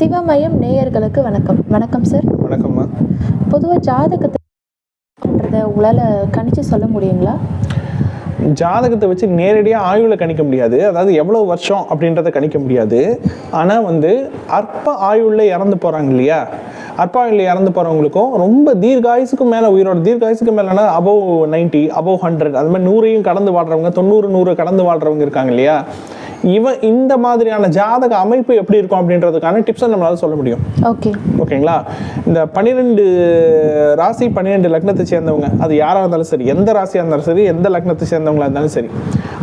சிவமயம் நேயர்களுக்கு வணக்கம். வணக்கம் சார் வணக்கம்மா. பொதுவாக ஜாதகத்தை உங்களால் கணிச்சு சொல்ல முடியுங்களா? ஜாதகத்தை வச்சு நேரடியாக ஆயுளை கணிக்க முடியாது. அதாவது எவ்வளோ வருஷம் அப்படின்றத கணிக்க முடியாது. ஆனால் வந்து அற்ப ஆயுளில் இறந்து போகிறாங்க இல்லையா? அற்ப ஆயுளில் இறந்து போகிறவங்களுக்கும் ரொம்ப தீர்காயுசுக்கும் மேலே உயிரோட தீர்காயுசுக்கு மேலேனா அபவ் நைன்ட்டி அபவ் ஹண்ட்ரட் அது மாதிரி நூறையும் கடந்து வாழ்கிறவங்க தொண்ணூறு நூறு கடந்து வாழ்கிறவங்க இருக்காங்க இல்லையா? இவன் இந்த மாதிரியான ஜாதக அமைப்பு எப்படி இருக்கும் அப்படின்றதுக்கான டிப்ஸை நம்மளால சொல்ல முடியும். ஓகே ஓகேங்களா? இந்த பன்னிரெண்டு ராசி பன்னிரெண்டு லக்னத்தை சேர்ந்தவங்க அது யாராக இருந்தாலும் சரி எந்த ராசியாக இருந்தாலும் சரி எந்த லக்னத்தை சேர்ந்தவங்களா இருந்தாலும் சரி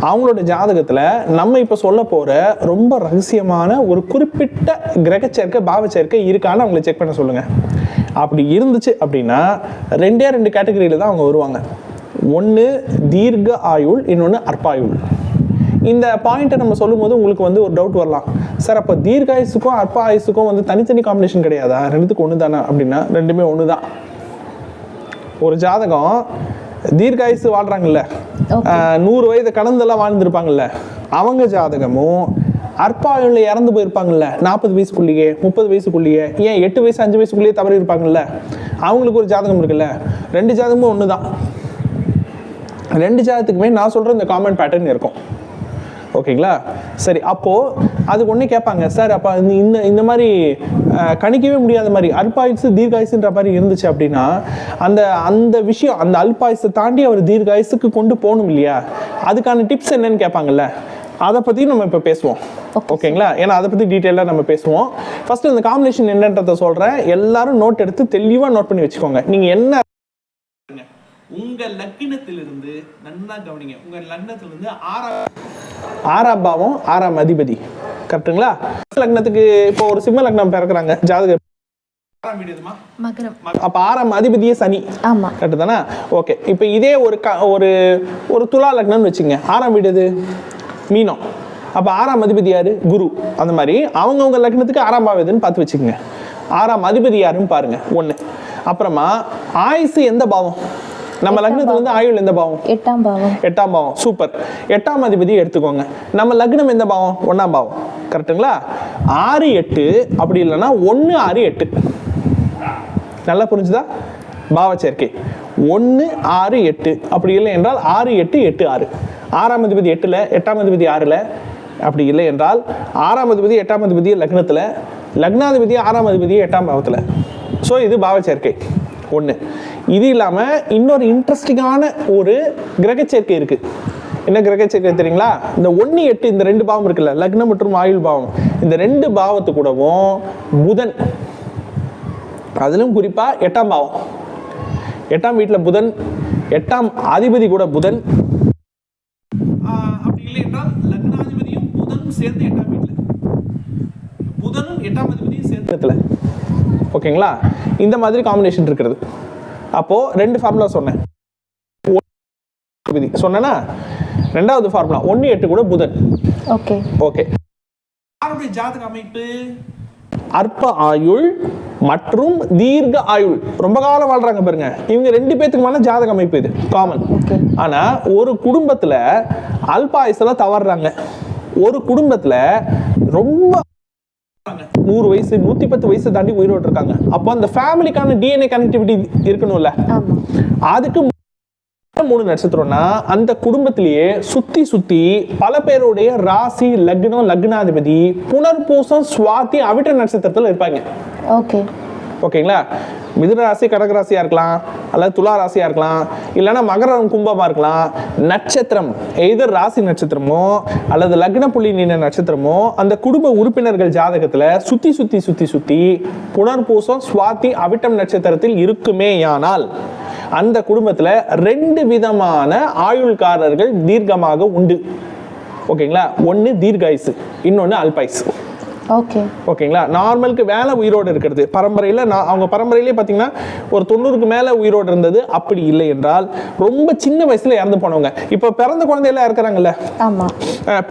அவங்களோட ஜாதகத்தில் நம்ம இப்போ சொல்ல போகிற ரொம்ப ரகசியமான ஒரு குறிப்பிட்ட கிரக சேர்க்கை பாவ சேர்க்கை இருக்கான்னு அவங்களை செக் பண்ண சொல்லுங்கள் அப்படி இருந்துச்சு அப்படின்னா ரெண்டே ரெண்டு கேட்டகரியில் தான் அவங்க வருவாங்க. ஒன்று தீர்க்க ஆயுள் இன்னொன்று அற்பாயுள் இந்த பாயிண்ட்டை நம்ம சொல்லும்போது உங்களுக்கு வந்து ஒரு டவுட் வரலாம். சார் அப்போ தீர்காயுசுக்கும் அற்ப ஆயுசுக்கும் வந்து தனித்தனி காம்பினேஷன் கிடையாதா? ரெண்டுத்துக்கு ஒன்று தானே அப்படின்னா ரெண்டுமே ஒன்று தான் ஒரு ஜாதகம் தீர்காயுசு வாழ்கிறாங்கல்ல Okay. நூறு வயது கடந்தெல்லாம் வாழ்ந்துருப்பாங்கல்ல. அவங்க ஜாதகமும் அற்பாயுள்ள இறந்து போயிருப்பாங்கல்ல. நாற்பது வயசுக்குள்ளேயே முப்பது வயசுக்குள்ளேயே ஏன் எட்டு வயசு அஞ்சு வயசுக்குள்ளேயே தவறி இருப்பாங்கல்ல. அவங்களுக்கு ஒரு ஜாதகம் இருக்குல்ல. ரெண்டு ஜாதகமும் ஒன்று தான் ரெண்டு ஜாதகத்துக்குமே நான் சொல்கிற இந்த காமன் பேட்டர்ன் இருக்கும். ஓகேங்களா? சரி அப்போது அதுக்கு ஒன்று கேட்பாங்க சார் அப்போ இந்த இந்த மாதிரி கணிக்கவே முடியாத மாதிரி அல்பாயுசு தீர்காயுசுன்ற மாதிரி இருந்துச்சு அப்படின்னா அந்த அந்த விஷயம் அந்த அல்பாயுசை தாண்டி அவர் தீர்காயுசுக்கு கொண்டு போகணும் இல்லையா? அதுக்கான டிப்ஸ் என்னன்னு கேட்பாங்கல்ல? அதை பற்றி நம்ம இப்போ பேசுவோம். ஓகேங்களா? ஏன்னா அதை பற்றி டீட்டெயிலாக நம்ம பேசுவோம். ஃபர்ஸ்ட் இந்த காம்பினேஷன் என்னன்றதை சொல்கிறேன் எல்லாரும் நோட் எடுத்து தெளிவாக நோட் பண்ணி வச்சுக்கோங்க. நீங்கள் என்ன உங்க லக்கினத்திலிருந்து நன்னா கவனிங்க. உங்க லக்னத்திலிருந்து ஆறாம் ஆறாம் பாவம் ஆறாம் அதிபதி. கரெக்ட்டுங்களா லக்னத்துக்கு இப்போ ஒரு சிம்ம லக்னம் பிறக்குறாங்க ஜாதக. ஆறாம் வீடு எதுமா? மகரம். அப்ப ஆறாம் அதிபதியே சனி. ஆமாம் கரெக்டு தானே? ஓகே. இப்போ இதே ஒரு க ஒரு ஒரு துலா லக்னம்னு வச்சுங்க. ஆறாம் வீடு எது? மீனம். அப்போ ஆறாம் அதிபதி யாரு? குரு. அந்த மாதிரி அவங்கவுங்க லக்னத்துக்கு ஆறாம் பாவம் எதுன்னு பார்த்து வச்சுக்கோங்க. ஆறாம் அதிபதி யாருன்னு பாருங்க. ஒன்று அப்புறமா ஆயுசு எந்த பாவம்? நம்ம லக்னத்துல இருந்து ஆயுள் எந்த பாவம்? எட்டாம் பாவம். எட்டாம் பாவம். சூப்பர். எட்டாம் அதிபதி எடுத்துக்கோங்க. நம்ம லக்னம் எந்த பாவம்? ஒண்ணாம் பாவம். கரெக்ட்டுங்களா? ஆறு எட்டு அப்படி இல்லைன்னா ஒன்று ஆறு எட்டு. நல்லா புரிஞ்சுதா? பாவ சேர்க்கை. ஒன்று ஆறு எட்டு. அப்படி இல்லை என்றால் ஆறு எட்டு எட்டு ஆறு. ஆறாம் அதிபதி எட்டில் எட்டாம் அதிபதி ஆறில். அப்படி இல்லை என்றால் ஆறாம் அதிபதி எட்டாம் அதிபதி லக்னத்தில் லக்னாதிபதி ஆறாம் அதிபதி எட்டாம் பாவத்தில். ஸோ இது பாவ சேர்க்கை. ஒன்று இது இல்லாமல் இன்னொரு இன்ட்ரெஸ்டிங்கான ஒரு கிரக சேர்க்கை இருக்குது என்ன கிரக சேர்க்கை தெரியுங்களா? இந்த ஒன்று எட்டு இந்த ரெண்டு பாவம் இருக்குல்ல லக்னம் மற்றும் ஆயுள் பாவம். இந்த ரெண்டு பாவத்து கூடவும் புதன் அதிலும் குறிப்பா எட்டாம் பாவம். எட்டாம் வீட்டில் புதன் எட்டாம் அதிபதி கூட புதன். அப்படி இல்லை என்றால் லக்னாதிபதியும் புதனும் சேர்ந்து எட்டாம் வீட்டில் புதனும் எட்டாம் அதிபதியும் சேர்ந்து ஓகேங்களா? இந்த மாதிரி காம்பினேஷன் இருக்கிறது. அப்போ ரெண்டு ஃபார்முலா சொன்னேன். அதிபதி சொன்னேன்னா ரெண்டாவது ஃபார்முலா ஒன்று எட்டு கூட புதன். ஓகே. ஓகே. யாருடைய ஜாதக அமைப்பு? அற்ப ஆயுள் மற்றும் தீர்க்க ஆயுள். ரொம்ப காலம் வாழ்றாங்க பாருங்க. இவங்க ரெண்டு பேத்துக்கு மேல ஜாதக அமைப்பு இது காமன் ஓகே. ஆனா ஒரு குடும்பத்துல அல்பாயுசுல தவறுறாங்க. ஒரு குடும்பத்துல ரொம்ப நூறு வயசு நூத்தி பத்து வயசு தாண்டி உயிரோடு இருக்காங்க அப்போ அந்த ஃபேமிலிக்கான டிஎன்ஏ கனெக்டிவிட்டி இருக்கணும்ல? அதுக்கு மூணு நட்சத்திரம்னா அந்த குடும்பத்திலேயே சுத்தி சுத்தி பல பேருடைய ராசி லக்னம் லக்னாதிபதி புனர்பூசம் சுவாதி அவிட்ட நட்சத்திரத்துல இருப்பாங்க. ஓகே. ஓகேங்களா? மிதுன ராசி கடகராசியா இருக்கலாம் அல்லது துலா ராசியா இருக்கலாம் இல்லைன்னா மகரம் கும்பமா இருக்கலாம். நட்சத்திரம் எய்தர் ராசி நட்சத்திரமோ அல்லது லக்ன புள்ளி நீன நட்சத்திரமோ அந்த குடும்ப உறுப்பினர்கள் ஜாதகத்துல சுத்தி சுத்தி சுத்தி சுத்தி புனர்பூசம் சுவாதி அவிட்டம் நட்சத்திரத்தில் இருக்குமே ஆனால் அந்த குடும்பத்துல ரெண்டு விதமான ஆயுள்காரர்கள் தீர்க்கமாக உண்டு. ஓகேங்களா? ஒன்னு தீர்காயுசு இன்னொன்னு அல்பாயுசு. ஓகே ஓகேங்களா? நார்மலுக்கு வேலை உயிரோடு இருக்கிறது. பரம்பரையில் நான் அவங்க பரம்பரையிலே பார்த்தீங்கன்னா ஒரு தொண்ணூறுக்கு மேலே உயிரோடு இருந்தது. அப்படி இல்லை என்றால் ரொம்ப சின்ன வயசுல இறந்து போனவங்க. இப்போ பிறந்த குழந்தையெல்லாம் இருக்கிறாங்கல்ல ஆமாம்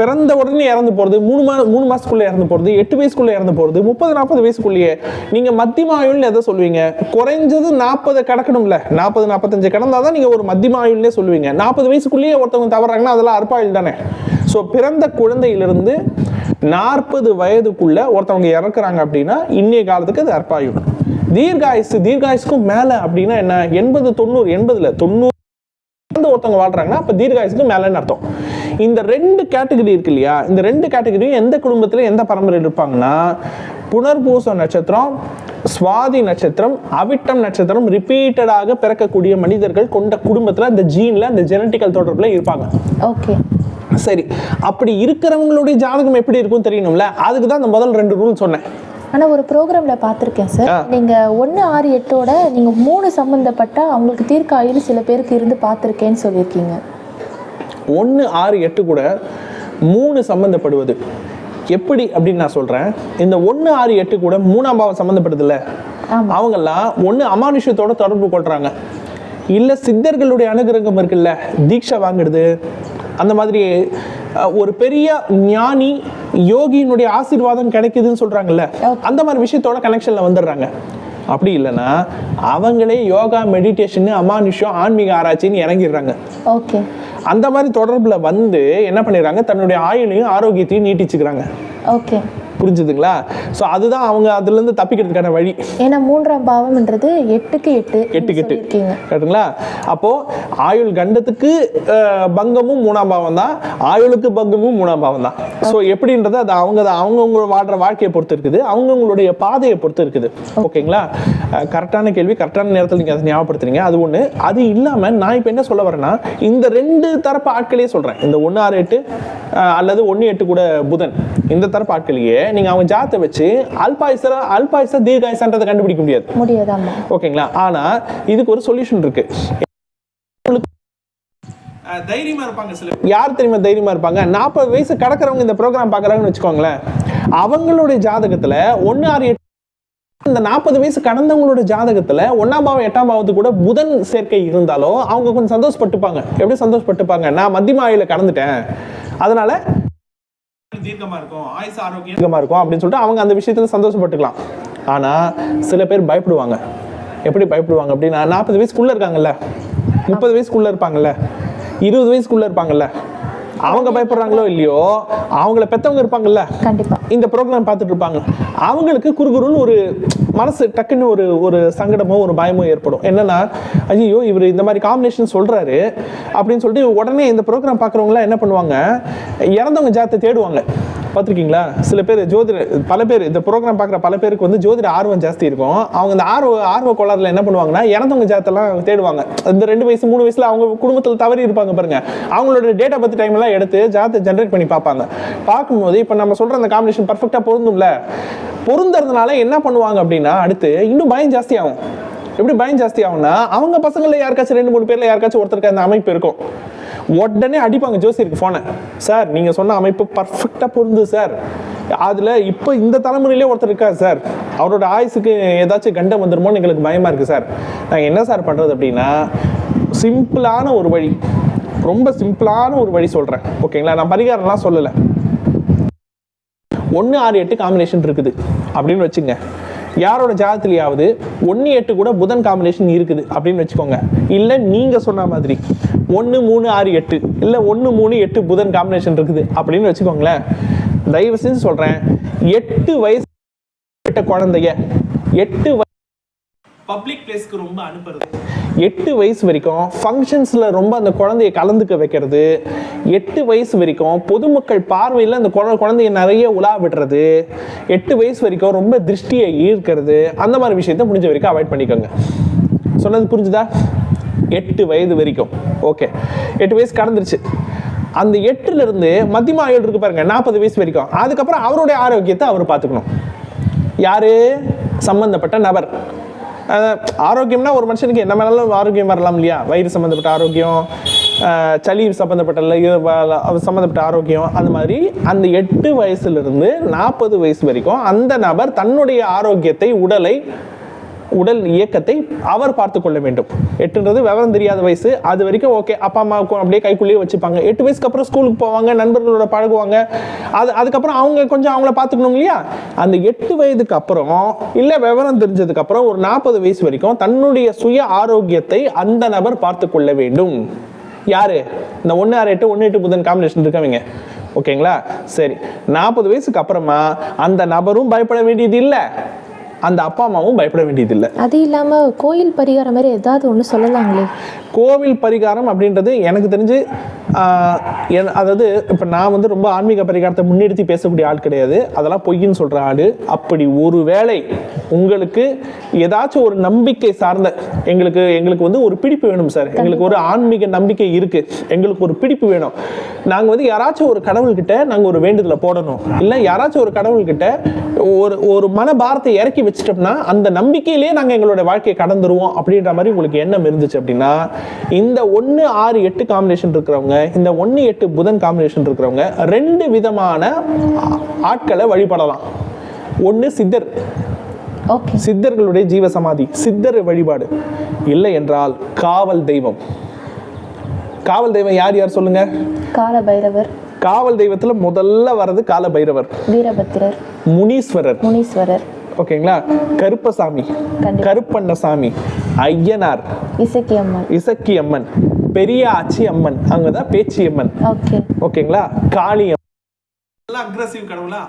பிறந்த உடனே இறந்து போகிறது மூணு மா மூணு மாசத்துக்குள்ள இறந்து போகிறது எட்டு வயசுக்குள்ள இறந்து போகிறது முப்பது நாற்பது வயசுக்குள்ளேயே. நீங்கள் மத்தியம ஆயுள்னு எதை சொல்லுவீங்க? குறைஞ்சது நாற்பது கடக்கணும்ல. நாற்பது நாற்பத்தஞ்சு கடந்தால் தான் நீங்கள் ஒரு மத்தியம ஆயுள்னே சொல்லுவீங்க. நாற்பது வயசுக்குள்ளேயே ஒருத்தவங்க தவறாங்கன்னா அதெல்லாம் அற்பாயுள் தானே? ஸோ பிறந்த குழந்தையிலிருந்து நாற்பது வயதுக்குள்ள ஒருத்தவங்க இறக்குறாங்க அப்படின்னா இன்னைய காலத்துக்கு அது அற்பாயுள் தீர்காயுசு தீர்காயுசுக்கும் மேலே அப்படின்னா என்ன? எண்பது தொண்ணூறு எண்பதுல தொண்ணூறு ஒருத்தவங்க வாழ்றாங்கன்னா அப்ப தீர்காயுசுக்கு மேலன்னு அர்த்தம். இந்த ரெண்டு கேட்டகரி இருக்கு இல்லையா? இந்த ரெண்டு கேட்டகரியும் எந்த குடும்பத்துல எந்த பரம்பரையில் இருப்பாங்கன்னா புனர்பூச நட்சத்திரம் சுவாதி நட்சத்திரம் அவிட்டம் நட்சத்திரம் ரிப்பீட்டடாக பிறக்கக்கூடிய மனிதர்கள் கொண்ட குடும்பத்துல அந்த ஜீன்ல அந்த ஜெனட்டிக்கல் தொடர்புல இருப்பாங்க. ஓகே சரி அப்படி இருக்கிறவங்களுடைய ஜாதகம் எப்படி இருக்கும் தெரியணும்ல? அதுக்கு தான் அந்த முதல் ரெண்டு ரூல் சொன்னேன். ஆனா ஒரு ப்ரோக்ராம்ல பார்த்துருக்கேன் சார். ஆ. நீங்க ஒன்று ஆறு எட்டோட நீங்க மூணு சம்மந்தப்பட்ட அவங்களுக்கு தீர்க்க ஆயுள் சில பேருக்கு இருந்து பார்த்துருக்கேன்னு சொல்லியிருக்கீங்க. ஒன்று ஆறு எட்டு கூட மூணு சம்மந்தப்படுவது எப்படி அப்படின்னு நான் சொல்றேன். இந்த ஒன்று ஆறு எட்டு கூட மூணாம் பாவம் சம்மந்தப்படுதுல்ல. அவங்கெல்லாம் ஒன்று அமானுஷ்யத்தோட தொடர்பு கொள்றாங்க. இல்லை சித்தர்களுடைய அனுகிரகம் இருக்குல்ல? தீட்சை வாங்குறது. அந்த மாதிரி ஒரு பெரிய ஞானி யோகியினுடைய ஆசீர்வாதம் கிடைக்குதுன்னு சொல்றாங்கல்ல அந்த மாதிரி விஷயத்தோட கனெக்ஷன்ல வந்துடுறாங்க. அப்படி இல்லைன்னா அவங்களே யோகா மெடிடேஷன் அமானுஷ்யம் ஆன்மீக ஆராய்ச்சின்னு இறங்கிடுறாங்க. ஓகே அந்த மாதிரி தொடர்புல வந்து என்ன பண்ணிடுறாங்க? தன்னுடைய ஆயுளையும் ஆரோக்கியத்தையும் நீட்டிச்சுக்கிறாங்க. ஓகே புரிஞ்சுதுங்களா? ஸோ அதுதான் அவங்க அதுல இருந்து தப்பிக்கிறதுக்கான வழி. ஏன்னா மூன்றாம் பாவம்ன்றது எட்டுக்கு எட்டு எட்டு. கெட்டு இருக்கீங்க கரெக்டுங்களா? அப்போ ஆயுள் கண்டத்துக்கு பங்கமும் மூணாம் பாவம் தான் ஆயுளுக்கு பங்கமும் மூணாம் பாவம் தான் ஸோ எப்படின்றது அது அவங்க அவங்கவுங்க வாழ்ற வாழ்க்கையை பொறுத்து இருக்குது. அவங்கவுங்களுடைய பாதையை பொறுத்து இருக்குது. ஓகேங்களா? கரெக்டான கேள்வி கரெக்டான நேரத்தில் நீங்கள் அதை ஞாபகப்படுத்துறீங்க. அது ஒன்று அது இல்லாமல் நான் இப்போ என்ன சொல்ல வரேன்னா இந்த ரெண்டு தரப்பு ஆட்களையே சொல்கிறேன் இந்த ஒன்று ஆறு எட்டு அல்லது ஒன்று எட்டு கூட புதன். இந்த தரப்பு ஆட்களையே நீங்கள் அவங்க ஜாத்தை வச்சு அல்பாயுசர அல்பாயுச தீர்காயுசன்றதை கண்டுபிடிக்க முடியாது. முடியாதாமா ஓகேங்களா? ஆனா இதுக்கு ஒரு சொல்யூஷன் இருக்கு. தைரியமா இருப்பாங்க சில யார் தெரியுமா தைரியமா இருப்பாங்க? நாற்பது வயசு கடக்கிறவங்க இந்த ப்ரோக்ராம் பார்க்குறாங்கன்னு வச்சுக்கோங்களேன். அவங்களுடைய ஜாதகத்துல ஒன்று ஆறு எட்டு இந்த நாற்பது வயசு கடந்தவங்களோட ஜாதகத்துல ஒன்னாம் பாவம் எட்டாம் பாவத்துக்கு கூட புதன் சேர்க்கை இருந்தாலும் அவங்க கொஞ்சம் சந்தோஷப்பட்டுப்பாங்க. எப்படி சந்தோஷப்பட்டுப்பாங்க? நான் மத்தியம ஆயுள கடந்துட்டேன். அதனால இருக்கும்? ஆயுசு ஆரோக்கியம் இருக்கும் அப்படின்னு சொல்லிட்டு அவங்க அந்த விஷயத்துல சந்தோஷப்பட்டுக்கலாம். ஆனா சில பேர் பயப்படுவாங்க. எப்படி பயப்படுவாங்க அப்படின்னா நாற்பது வயசுக்குள்ள இருக்காங்கல்ல. முப்பது வயசுக்குள்ள இருப்பாங்கல்ல. இருபது வயசுக்குள்ள இருப்பாங்கல்ல. அவங்க பயப்படுறாங்களோ இல்லையோ அவங்கள பெத்தவங்க இருப்பாங்கல்ல கண்டிப்பா. இந்த ப்ரோக்ராம் பார்த்துட்டு இருப்பாங்க. அவங்களுக்கு குறுகுறுன்னு ஒரு மனசு டக்குன்னு ஒரு ஒரு சங்கடமோ ஒரு பயமோ ஏற்படும். என்னன்னா ஐயோ இவர் இந்த மாதிரி காம்பினேஷன் சொல்றாரு அப்படின்னு சொல்லிட்டு உடனே இந்த ப்ரோக்ராம் பார்க்குறவங்களாம் என்ன பண்ணுவாங்க? இறந்தவங்க ஜாத்தை தேடுவாங்க. பார்த்துருக்கீங்களா? சில பேர் ஜோதிட பல பேர் இந்த ப்ரோக்ராம் பார்க்குற பல பேருக்கு வந்து ஜோதிட ஆர்வம் ஜாஸ்தி இருக்கும். அவங்க இந்த ஆர்வ ஆர்வ கோளாறுல என்ன பண்ணுவாங்கன்னா இறந்தவங்க ஜாத்தெல்லாம் தேடுவாங்க. இந்த ரெண்டு வயசு மூணு வயசுல அவங்க குடும்பத்தில் தவறி இருப்பாங்க பாருங்க. அவங்களோட டேட்டா பத்தி டைம் எல்லாம் எடுத்து ஜாத்தை ஜென்ரேட் பண்ணி பார்ப்பாங்க. பார்க்கும்போது இப்போ நம்ம சொல்ற அந்த காம்பினேஷன் பர்ஃபெக்டாக பொருந்தும்ல? பொருந்துறதுனால என்ன பண்ணுவாங்க அப்படின்னா அடுத்து இன்னும் பயம் ஜாஸ்தி ஆகும் எப்படி பயம் ஜாஸ்தி ஆகும்னா அவங்க பசங்களில் யாருக்காச்சும் ரெண்டு மூணு பேரில் யாருக்காச்சும் ஒருத்தருக்கு அந்த அமைப்பு இருக்கும். உடனே அடிப்பாங்க ஜோசியருக்கு ஃபோனை சார் நீங்கள் சொன்ன அமைப்பு பர்ஃபெக்டாக பொருந்து சார் அதில் இப்போ இந்த தலைமுறையிலே ஒருத்தர் இருக்கார் சார் அவரோட ஆயுசுக்கு ஏதாச்சும் கண்டம் வந்துருமோன்னு எங்களுக்கு பயமாக இருக்குது சார் நாங்கள் என்ன சார் பண்ணுறது அப்படின்னா சிம்பிளான ஒரு வழி. ரொம்ப சிம்பிளான ஒரு வழி சொல்கிறேன் ஓகேங்களா? நான் பரிகாரம்லாம் சொல்லலை. ஒன்று ஆறு எட்டு காம்பினேஷன் இருக்குது. அப்படின்னு வச்சுங்க. யாரோட ஜாதத்துலையாவது ஒன்று எட்டு கூட புதன் காம்பினேஷன் இருக்குது அப்படின்னு வச்சுக்கோங்க. இல்லை நீங்கள் சொன்ன மாதிரி ஒன்று மூணு ஆறு எட்டு இல்லை ஒன்று மூணு எட்டு புதன் காம்பினேஷன் இருக்குது அப்படின்னு வச்சுக்கோங்களேன். தயவு செஞ்சு சொல்கிறேன் எட்டு வயசு விட்ட குழந்தைய எட்டு பப்ளிக் பிளேஸ்க்கு ரொம்ப அனுப்புறது. எட்டு வயசு வரைக்கும் ஃபங்க்ஷன்ஸில் ரொம்ப அந்த குழந்தைய கலந்துக்க வைக்கிறது. எட்டு வயசு வரைக்கும் பொதுமக்கள் பார்வையில் அந்த குழ குழந்தைய நிறைய உலா விடுறது. எட்டு வயசு வரைக்கும் ரொம்ப திருஷ்டியை ஈர்க்கிறது. அந்த மாதிரி விஷயத்த முடிஞ்ச வரைக்கும் அவாய்ட் பண்ணிக்கோங்க. சொன்னது புரிஞ்சுதா? எட்டு வயது வரைக்கும். ஓகே எட்டு வயசு கடந்துருச்சு. அந்த எட்டுல இருந்து மத்தியம ஆயுள் இருக்கு பாருங்க நாற்பது வயசு வரைக்கும். அதுக்கப்புறம் அவருடைய ஆரோக்கியத்தை அவர் பார்த்துக்கணும். யாரு? சம்பந்தப்பட்ட நபர். ஆரோக்கியம்னா ஒரு மனுஷனுக்கு என்ன வேணாலும் ஆரோக்கியம் வரலாம் இல்லையா? வயிறு சம்மந்தப்பட்ட ஆரோக்கியம் சளி சம்மந்தப்பட்ட இல்லை, சம்மந்தப்பட்ட ஆரோக்கியம் அந்த மாதிரி அந்த எட்டு வயசுலேருந்து நாற்பது வயசு வரைக்கும் அந்த நபர் தன்னுடைய ஆரோக்கியத்தை உடலை உடல் இயக்கத்தை அவர் பார்த்து கொள்ள வேண்டும். எட்டுன்றது விவரம் தெரியாத வயசு. அது வரைக்கும் ஓகே அப்பா அம்மாவுக்கும் அப்படியே கைக்குள்ளேயே வச்சுப்பாங்க. எட்டு வயசுக்கு அப்புறம் ஸ்கூலுக்கு போவாங்க நண்பர்களோட பழகுவாங்க. அது அதுக்கப்புறம் அவங்க கொஞ்சம் அவங்கள பார்த்துக்கணும் இல்லையா? அந்த எட்டு வயதுக்கு அப்புறம் இல்லை விவரம் தெரிஞ்சதுக்கு அப்புறம் ஒரு நாற்பது வயசு வரைக்கும் தன்னுடைய சுய ஆரோக்கியத்தை அந்த நபர் பார்த்து கொள்ள வேண்டும். யாரு? இந்த ஒன்று ஆறு எட்டு ஒன்று எட்டு புதன் காம்பினேஷன் இருக்கவங்க. ஓகேங்களா சரி. நாற்பது வயசுக்கு அப்புறமா அந்த நபரும் பயப்பட வேண்டியது இல்லை. அந்த அப்பா அம்மாவும் பயப்பட வேண்டியது இல்லை அது இல்லாம கோயில் பரிகாரம் மாதிரி ஏதாவது ஒண்ணு சொல்லலாங்களே? கோவில் பரிகாரம் அப்படின்றது எனக்கு தெரிஞ்சு அதாவது இப்போ நான் வந்து ரொம்ப ஆன்மீக பரிகாரத்தை முன்னிறுத்தி பேசக்கூடிய ஆள் கிடையாது. அதெல்லாம் பொய்ன்னு சொல்கிற ஆள். அப்படி ஒரு வேளை உங்களுக்கு ஏதாச்சும் ஒரு நம்பிக்கை சார்ந்த எங்களுக்கு எங்களுக்கு வந்து ஒரு பிடிப்பு வேணும் சார் எங்களுக்கு ஒரு ஆன்மீக நம்பிக்கை இருக்கு. எங்களுக்கு ஒரு பிடிப்பு வேணும். நாங்கள் வந்து யாராச்சும் ஒரு கடவுள்கிட்ட நாங்கள் ஒரு வேண்டுதலை போடணும். இல்லை யாராச்சும் ஒரு கடவுள்கிட்ட ஒரு ஒரு மனபாரத்தை இறக்கி வச்சிட்டோம்னா அந்த நம்பிக்கையிலேயே நாங்கள் எங்களோட வாழ்க்கையை கடந்துருவோம் அப்படின்ற மாதிரி உங்களுக்கு எண்ணம் இருந்துச்சு அப்படின்னா இந்த ஒன்று ஆறு எட்டு காம்பினேஷன் இருக்கிறவங்க இந்த ஒன்று எட்டு புதன் காம்பினேஷன் இருக்கிறவங்க ரெண்டு விதமான ஆட்களை வழிபடலாம். ஒன்று சித்தர். சித்தர்களுடைய ஜீவசமாதி சித்தர் வழிபாடு. இல்லை என்றால் காவல் தெய்வம். காவல் தெய்வம் யார் யார் சொல்லுங்க? கால பைரவர் காவல் தெய்வத்துல முதல்ல வர்றது கால பைரவர் வீரபத்திரர். முனீஸ்வரர். முனீஸ்வரர். ஓகேங்களா? கருப்பசாமி. கருப்பண்ணசாமி. ஐயனார். இசக்கி அம்மன் இசக்கி அம்மன் பெரிய ஆச்சி அம்மன். அங்கதான் பேச்சி அம்மன். ஓகே ஓகேங்களா? காளி அக்ரசிவ் கடவுளா?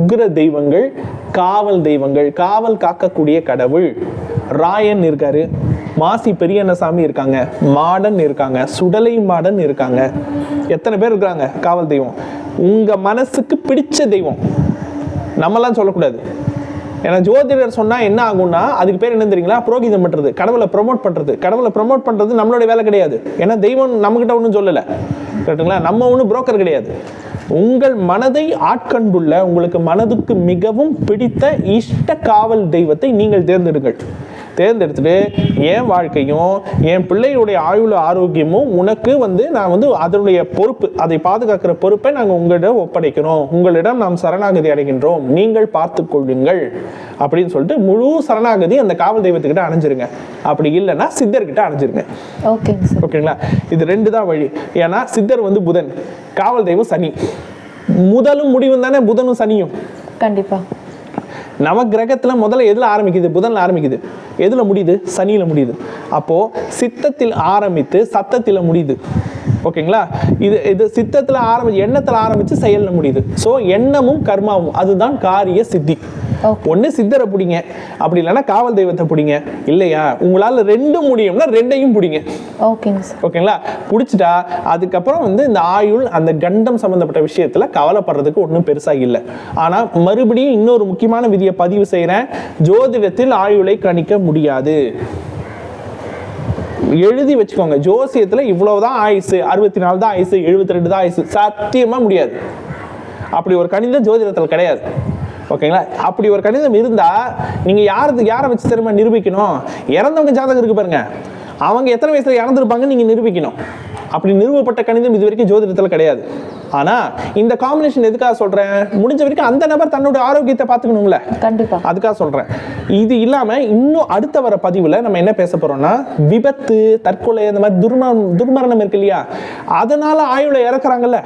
உக்ர தெய்வங்கள் காவல் தெய்வங்கள் காவல் காக்கக்கூடிய கடவுள். ராயன் இருக்காரு. மாசி பெரியண்ணசாமி இருக்காங்க. மாடன் இருக்காங்க. சுடலை மாடன் இருக்காங்க. எத்தனை பேர் இருக்காங்க காவல் தெய்வம். உங்க மனசுக்கு பிடிச்ச தெய்வம். நம்மலாம் சொல்லக்கூடாது. ஏன்னா ஜோதிடர் சொன்னால் என்ன ஆகும்னா அதுக்கு பேர் என்ன தெரியுங்களா? புரோகிதம் பண்ணுறது கடவுளை ப்ரோமோட் பண்ணுறது கடவுளை ப்ரொமோட் பண்ணுறது நம்மளுடைய வேலை கிடையாது. ஏன்னா தெய்வம் நம்மகிட்ட ஒன்றும் சொல்லலை. கரெக்டுங்களா நம்ம ஒன்றும் புரோக்கர் கிடையாது. உங்கள் மனதை ஆட்கண்டுள்ள உங்களுக்கு மனதுக்கு மிகவும் பிடித்த இஷ்ட காவல் தெய்வத்தை நீங்கள் தேர்ந்தெடுங்கள். தேர்ந்தெடுத்துட்டு என் வாழ்க்கையும் என் பிள்ளையுடைய ஆயுள ஆரோக்கியமும் உனக்கு வந்து நான் வந்து அதனுடைய பொறுப்பு அதை பாதுகாக்கிற பொறுப்பை நாங்கள் உங்களிடம் ஒப்படைக்கிறோம். உங்களிடம் நாம் சரணாகதி அடைகின்றோம். நீங்கள் பார்த்து கொள்ளுங்கள். அப்படின்னு சொல்லிட்டு முழு சரணாகதி அந்த காவல் தெய்வத்துக்கிட்ட அணைஞ்சிருங்க. அப்படி இல்லைன்னா சித்தர்கிட்ட அணைஞ்சிருங்க. சார் ஓகேங்களா? இது ரெண்டு தான் வழி. ஏன்னா சித்தர் வந்து புதன் காவல் தெய்வம் சனி. முதலும் முடிவும் தானே புதனும் சனியும். கண்டிப்பா. நவ கிரகத்துல முதல்ல எதுல ஆரம்பிக்குது? புதன்ல ஆரம்பிக்குது. எதுல முடியுது? சனியில முடியுது. அப்போ சித்தத்தில் ஆரம்பித்து சத்தத்தில் முடியுது. ஓகேங்களா? இது இது சித்தத்தில் ஆரம்பிச்சு எண்ணத்தில் ஆரம்பிச்சு செயல்ல முடியுது. ஸோ எண்ணமும் கர்மாவும் அதுதான் காரிய சித்தி. ஒன்று சித்தரை பிடிங்க அப்படி இல்லைன்னா காவல் தெய்வத்தை பிடிங்க. இல்லையா? உங்களால் ரெண்டும் முடியும்னா ரெண்டையும் பிடிங்க. ஓகேங்க சார் ஓகேங்களா? பிடிச்சிட்டா அதுக்கப்புறம் வந்து இந்த ஆயுள் அந்த கண்டம் சம்பந்தப்பட்ட விஷயத்துல கவலைப்படுறதுக்கு ஒன்றும் பெருசா இல்லை. ஆனா மறுபடியும் இன்னொரு முக்கியமான விதியை பதிவு செய்றேன். ஜோதிடத்தில் ஆயுளை கணிக்க முடியாது. எழுதி வச்சுக்கோங்க. ஜோசியத்தில் இவ்வளவுதான் ஆயுசு. அறுபத்தி நாலு தான் ஆயுசு எழுபத்தி ரெண்டு தான் ஆயுசு. சத்தியமாக முடியாது. அப்படி ஒரு கணிதம் ஜோதிடத்தில் கிடையாது. ஓகேங்களா? அப்படி ஒரு கணிதம் இருந்தால் நீங்கள் யாருக்கு யாரை வச்சு திரும்ப நிரூபிக்கணும்? இறந்தவங்க ஜாதகம் இருக்கு பாருங்க. அவங்க எத்தனை வயசில் இறந்துருப்பாங்கன்னு நீங்கள் நிரூபிக்கணும். அப்படி நிறுவப்பட்ட கணிதம் இது வரைக்கும் ஜோதிடத்தில் கிடையாது. ஆனா இந்த காம்பினேஷன் எதுக்காக சொல்றேன்? முடிஞ்ச வரைக்கும் அந்த நபர் தன்னோட ஆரோக்கியத்தை பார்த்துக்கணும்ல. கண்டிப்பா. அதுக்காக சொல்றேன். இது இல்லாம இன்னும் அடுத்த வர பதிவுல நம்ம என்ன பேச போறோம்னா விபத்து தற்கொலை இந்த மாதிரி துர்மரணம் துர்மரணம் இருக்கு இல்லையா? அதனால ஆயுள இறக்குறாங்கல்ல.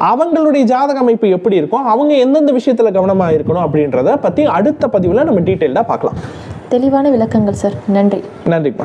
அவங்களுடைய ஜாதக அமைப்பு எப்படி இருக்கும்? அவங்க எந்தெந்த விஷயத்துல கவனமா இருக்கணும் அப்படின்றத பத்தி அடுத்த பதிவுல நம்ம டீட்டெயில்டா பார்க்கலாம். தெளிவான விளக்கங்கள் சார். நன்றி. நன்றிப்பா